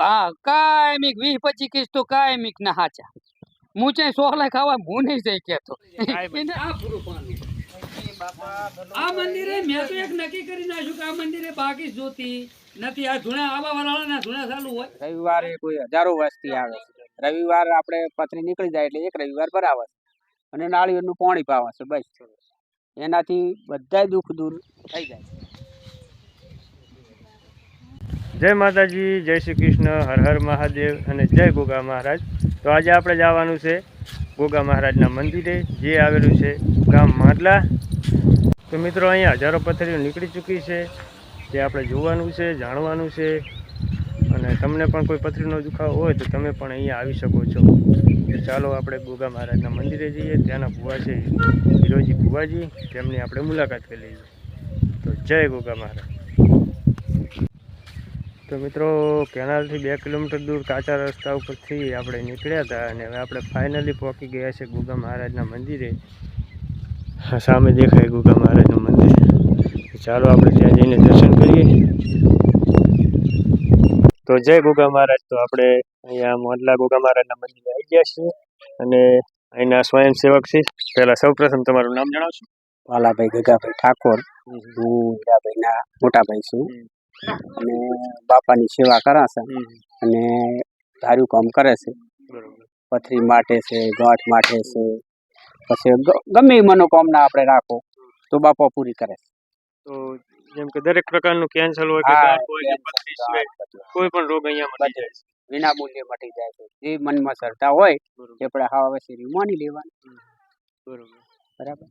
કા કાયમિક વીસ પચીસ કિસ તો કાયમિક ના હાચા. હું ચાઈ સોહલા ખાવા હું નહીં જઈ કેતો એને આ પૂરું પાનું. આ મંદિરે મેં તો એક નક્કી કરી નાખ્યું કે આ મંદિરે બાકી જોતી. નથી આ ધૂણા આવા વાળાના ધૂણા ચાલુ હોય. રવિવારે કોઈ હજારો વસ્તી આવે રવિવાર આપણે પથરી નીકળી જાય એટલે એક રવિવાર ભરાવે છે. અને નાળિયેરનું પાણી પાવે છે બસ. એનાથી બધા દુઃખ દૂર થઈ જાય છે. જય માતાજી, જય શ્રી કૃષ્ણ, હર હર મહાદેવ અને જય ગોગા મહારાજ. તો આજે આપણે જવાનું છે ગોગા મહારાજના મંદિરે, જે આવેલું છે ગામ માંડલા. તો મિત્રો, અહીંયા હજારો પથરીઓ નીકળી ચૂકી છે. જે આપણે જોવાનું છે, જાણવાનું છે. અને તમને પણ કોઈ પથરીનો દુખાવો હોય તો તમે પણ અહીંયા આવી શકો છો. ચાલો આપણે ગોગા મહારાજના મંદિરે જઈએ. ત્યાંના ભુવા છે હિરોજી ભુવાજી. તેમની આપણે મુલાકાત કરી લઈએ. તો જય ગોગા મહારાજ. તો મિત્રો કેનાલથી બે કિલોમીટર દૂર કાચા રસ્તા ઉપરથી આપણે નીકળ્યા હતા અને હવે આપણે ફાઇનલી પહોંચી ગયા છે ગુગા મહારાજના મંદિરે. સામે દેખાય ગુગા મહારાજનું મંદિર. ચાલો આપણે ત્યાં જઈને દર્શન કરીએ. તો જય ગુગા મહારાજ તો આપણે અહીંયા મોડલા ગુગા મહારાજના મંદિરે આવી ગયા છીએ અને અહીંના સ્વયંસેવક છે. પહેલાં સૌપ્રથમ તમારું નામ જણાવશો? વાલાભાઈ ગગાભાઈ ઠાકોર. હું હીરાભાઈના મોટાભાઈ છું. અને બાપાની સેવા કરાશે છે અને ધાર્યું કામ કરે છે. પથરી માટે છે ગાંઠ માટે છે. પછી ગમે એ મનોકામના આપણે રાખો તો બાપા પૂરી કરે છે. તો જેમ કે દરેક પ્રકારનું કેન્સર હોય કે ગાંઠ હોય કે પથરી સિવાય કોઈ પણ રોગ અહીંયા મટી જાય છે. વિના મૂલ્યે મટી જાય છે. જે મનમાં શ્રદ્ધા હોય તે આપણે હા હવે માની લેવાનું. બરોબર. બરાબર?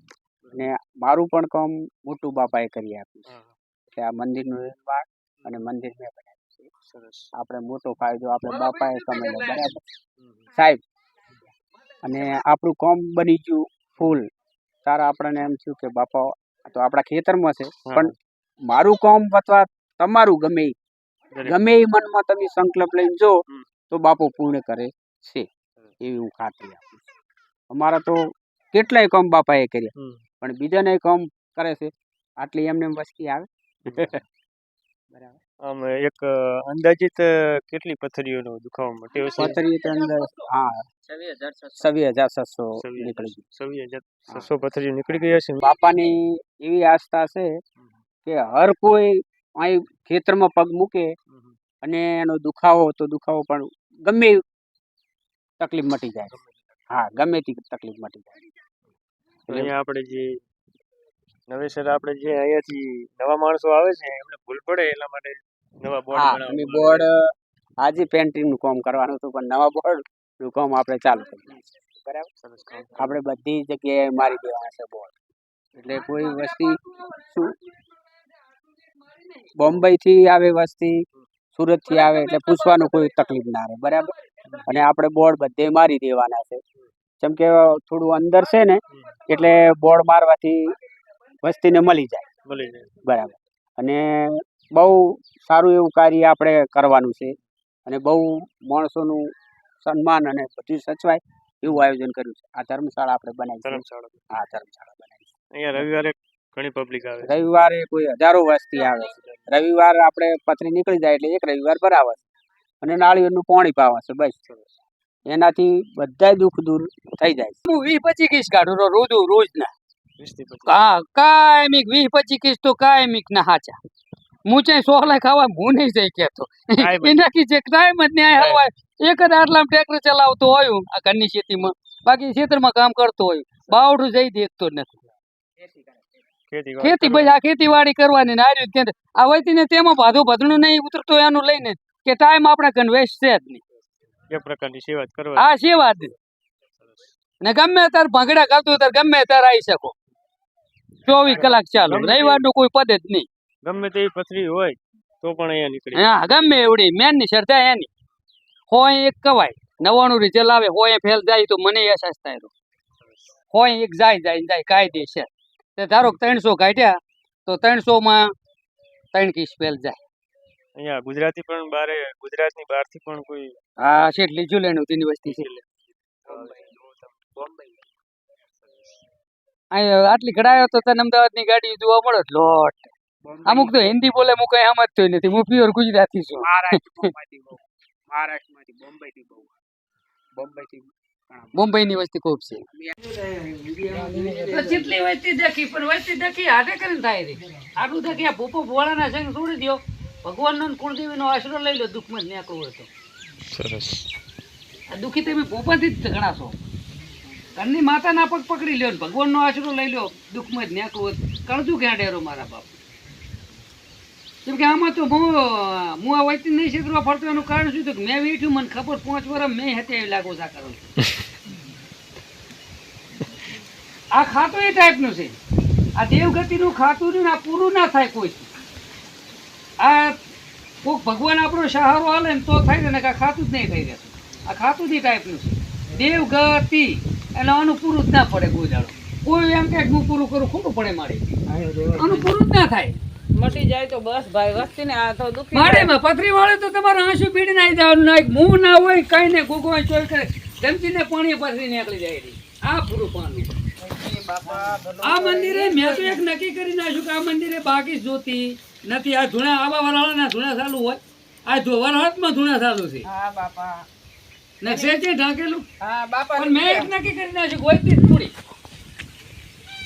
અને મારું પણ કામ મોટું બાપાએ કરી આપ્યું છે. કે આ મંદિરનું નિર્માણ અને મંદિર મેં બનાવ્યું છે. સરસ. આપણે મોટો ફાયદો આપણે બાપાએ કમાયો બરાબર. સાહેબ અને આપણું કોમ બની ગયું ફૂલ. તારા આપણને એમ થયું કે બાપા તો આપણા ખેતરમાં છે. પણ મારું કોમ અથવા તમારું ગમે. ગમે. એ મનમાં તમે સંકલ્પ લઈને જો તો બાપો પૂર્ણ કરે છે. એવી હું ખાતરી આપું અમારા તો કેટલાય કામ બાપાએ કર્યા. પણ બીજાને કામ કરે છે. આટલી એમને એમ વસ્તી આવે. બરાબર. આમ એક અંદાજિત કેટલી પથરીઓનો દુખાવો મટ્યો છે? પથરી તો અંદર હા. છવ્વીસ હજાર છસો નીકળી ગયું છવ્વીસ હજાર. છસો પથરીઓ નીકળી ગઈ હશે બાપાની એવી આસ્થા છે કે હર કોઈ અહીં ખેતરમાં પગ મૂકે અને એનો દુખાવો તો દુખાવો પણ ગમે તકલીફ મટી જાય હા ગમે તે તકલીફ મટી જાય અહીંયા આપણે જે નવેસર આપણે જે અહીંયાથી નવા માણસો આવે છે એમને ભૂલ પડે એટલા માટે નવા બોર્ડ હા અમે બોર્ડ આજે પેન્ટિંગનું કામ કરવાનું હતું પણ નવા બોર્ડનું કામ આપણે ચાલુ કરી બરાબર? આપણે બધી જગ્યાએ મારી દેવાના છે બોર્ડ એટલે કોઈ વસ્તી શું? બોમ્બે થી આવે વસ્તી સુરતથી આવે એટલે પૂછવાનું કોઈ તકલીફ ના રહે બરાબર? અને આપણે બોર્ડ બધે મારી દેવાના છે. જેમ કે થોડું અંદર છે ને એટલે બોર્ડ મારવાથી વસ્તીને મળી જાય. મળી જાય. બરાબર. અને બહુ સારું એવું કાર્ય આપણે કરવાનું છે. અને બહુ માણસોનું સન્માન અને બધું સચવાય એવું આયોજન કર્યું છે. આ ધર્મશાળા આપણે બનાવી ધર્મશાળા. હા ધર્મશાળા બનાવી અહીંયા રવિવારે ઘણી પબ્લિક આવે રવિવારે કોઈ હજારો વસ્તી આવે છે. રવિવાર આપણે પથરી નીકળી જાય એટલે એક રવિવાર ભરાવે છે. અને નાળિયેરનું પાણી પાવે છે બસ. એનાથી બધા દુઃખ દૂર થઈ જાય હું વીસ પચીસ કિસ કાઢું રોજ રોજ ના. વીસથી પચીસ કા કાયમિક વીસ પચીસ કિસ તો કાયમિક ના હાચા. હું ચાઈ સોહલા ખાવા હું નહીં જઈ કેતો. એનાથી જે ટાઈમ જ ન્યાય હવાય એક જ આટલા ટ્રેક્ટર ચલાવતો હોય આ ઘરની ખેતીમાં. બાકી ખેતરમાં કામ કરતો હોય બાવડું જઈ દેખતો જ નથી. ખેતી ભાઈ આ ખેતીવાડી કરવાની ને આ રીતે આ વહીથી ને તેમાં ભાધું ભદણું નહીં ઉતરતો એનું લઈને કે ટાઈમ આપણે વેસ્ટ છે જ નહીં. એ પ્રકારની સેવા કરવા વાત ને ગમે ત્યારે ભાંગડા કરતું ત્યારે ગમે ત્યારે આવી શકો. ચોવીસ કલાક ચાલુ. રવિવારનું કોઈ પદ જ નહીં. ગમે તે પથરી હોય તો પણ અહીંયા નીકળી. હા ગમે એવડી. મેનની શ્રદ્ધા એની. હોય એક કવાય. નવાણું રિઝલ્ટ આવે હોય ફેલ જાય તો મને અહેસાસ થાય. હોય એક જાય જાય જાય છે. તે ધારો કે ત્રણસો કાઢ્યા તો ત્રણસો માં ત્રણ કિસ ફેલ જાય. અહીંયા ગુજરાતી પણ બારે ગુજરાતની બહારથી પણ કોઈ હા છે લીજુ લેનું યુનિવર્સિટી છે. આટલી ઘડાયો તો તને અમદાવાદની ગાડી જોવા મળે લોટ. અમુક તો હિન્દી બોલે હું કઈ સમજતો નથી. હું પ્યોર ગુજરાતી છું. મહારાષ્ટ્રમાંથી બોમ્બે થી બહુ. બોમ્બે થી મુંબઈ ની વસ્તી ખૂબ છે. જેટલી વસ્તી દેખી પણ વસ્તી દેખી હાથે કરીને થાય રે આટલું દેખી આ ભૂપો ભોળાના સંગ છોડી દો ભગવાનનો કુળદેવી કુળદેવીનો આશરો લઈ લો દુઃખમાં જ નીકળવું હોય તો. સરસ. આ દુઃખી તમે ભૂપાથી જ ગણાશો ઘરની માતાના પગ પકડી લ્યો ને ભગવાનનો આશરો લઈ લો દુઃખમાં જ નીકળવું કરજું ક્યાં ડેરો મારા બાપ. કેમ કે આમાં તો હું હું આ વચ્ચે નહીં છેતરવા ફરતો એનું કારણ શું કે મેં વેઠ્યું મને ખબર પાંચ વર્ષ મેં હતી એવી લાગો સા કરું આ ખાતું એ ટાઈપનું છે. આ દેવગતિનું ખાતું રહ્યું ને આ પૂરું ના થાય કોઈ. આ કોક ભગવાન આપણો સહારો હાલે ને તો થાય ને આ ખાતું જ નહીં થઈ રહેતું. આ ખાતું જ ટાઈપનું છે. દેવગતિ. એટલે આનું પૂરું જ ના પડે ગોજાળો. કોઈ એમ કે હું પૂરું કરું ખોટું પડે મારે. આનું પૂરું જ ના થાય. મટી જાય તો બસ ભાઈ વસ્તી ને આ તો દુખી માળેમાં પથરી વાળે તો તમારે આંસુ જવાનું ના મું ના હોય કઈ ને ગુગવા ચોઈ કરે. ધમકીને પાણી પથરી નીકળી જાય આ પૂરું ભલો આ મંદિરે મેં તો એક નક્કી કરી નાખ્યું કે આ મંદિરે બાકી જોતી નથી. આ ધૂણા આવા વરાળાના ધૂણા ચાલુ હોય. આ જો વરસાદમાં ધૂણા ચાલુ છે. હા બાપા. નકશે છે ઢાંકેલું? હા બાપા પણ મેં એક નક્કી કરી નાખ્યું વૈતી કુડી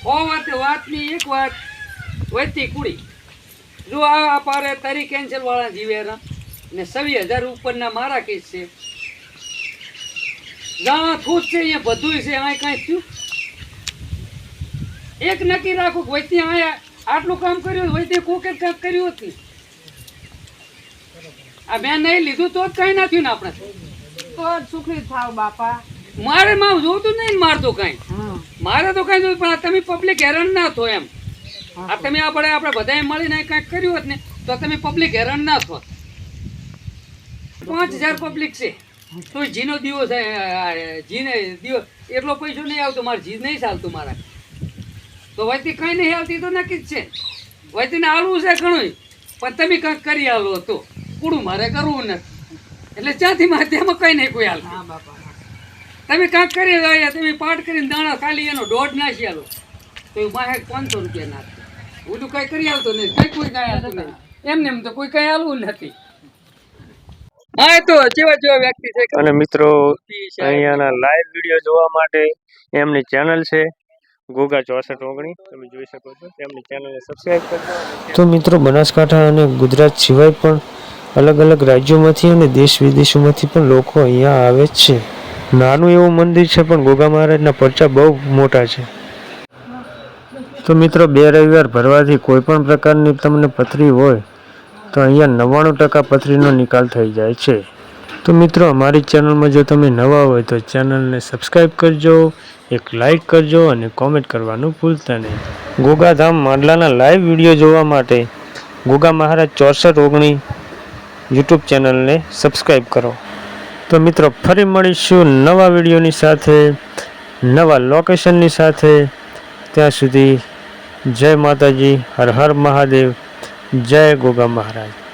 ઓ વાતે વાતની એક વાત વૈતી કુડી જો આ પારે તારી કેન્સલ વાળા જીવેરા ને સવી હજાર ઉપરના મારા કેસ છે. જ્યાં થૂત છે અહીંયા બધું છે આ કાંઈ થયું? એક નક્કી રાખું વૈતી અહીંયા આટલું કામ કર્યું વૈતી કોકે જ કાંઈક કર્યું હતી આ મેં નહીં લીધું તો જ કાંઈ ના થયું ને આપણે. તો સુખી થાવ બાપા. મારે માં જોતું નહીં મારતો કઈ. મારે તો કઈ જોયું પણ તમે પબ્લિક હેરાન ના થો એમ. આ તમે આપણે આપણે બધાએ મળીને કંઈક કર્યું હોત ને તો તમે પબ્લિક હેરાન ના થો. પાંચ હજાર પબ્લિક છે. તો જીનો દીવો જીને દીવો એટલો પૈસો નહીં આવતો મારે જી નહીં ચાલતું મારા. તો વૈતી કઈ નહીં આવતી તો નક્કી જ છે. વૈતીને હાલવું છે ઘણું પણ તમે કંઈક કરી આવ્યો તો. કુડું મારે કરવું નથી. એટલે ચાથી માધ્યમાં કઈ નહીં કોઈ હાલ. તમે કાંક કરી રહ્યા તમે પાઠ કરીને દાણા ખાલી એનો દોઢ નાખી આલો. તો એ માહે પાંચસો રૂપિયા નાખે તો કઈ કરી આવતો નહીં. કઈ કોઈ કઈ આવતું નહીં. એમને એમ તો કોઈ કઈ આલવું નથી. હા તો જેવા જેવા વ્યક્તિ છે. અને મિત્રો અહીંયાના લાઈવ વીડિયો જોવા માટે એમની ચેનલ છે ગોગા ચોસઠ ઓગણી. તમે જોઈ શકો છો. તેમની ચેનલને સબસ્ક્રાઇબ કરજો. તો મિત્રો બનાસકાંઠા અને ગુજરાત સિવાય પણ અલગ અલગ રાજ્યોમાંથી અને દેશ વિદેશોમાંથી પણ લોકો અહીંયા આવે છે. નાનું એવું મંદિર છે, પણ ગોગા મહારાજના પરચા બહુ મોટા છે. તો મિત્રો, બે રવિવાર ભરવાથી કોઈ પણ પ્રકારની તમને પથરી હોય, તો અહીંયા નવ્વાણું ટકા પથરીનો નિકાલ થઈ જાય છે. તો મિત્રો, અમારી ચેનલમાં જો તમે નવા હોય, તો ચેનલને સબસ્ક્રાઈબ કરજો, એક લાઈક કરજો અને કોમેન્ટ કરવાનું ભૂલતા નહીં. ગોગાધામ માંડલાના લાઈવ વીડિયો જોવા માટે ગોગા મહારાજ ચોસઠ ઓગણી યુટ્યુબ ચેનલને સબસ્ક્રાઈબ કરો. તો મિત્રો, ફરી મળીશું નવા વિડીયોની સાથે, નવા લોકેશનની સાથે. ત્યાં સુધી જય માતાજી, હર હર મહાદેવ, જય ગોગા મહારાજ.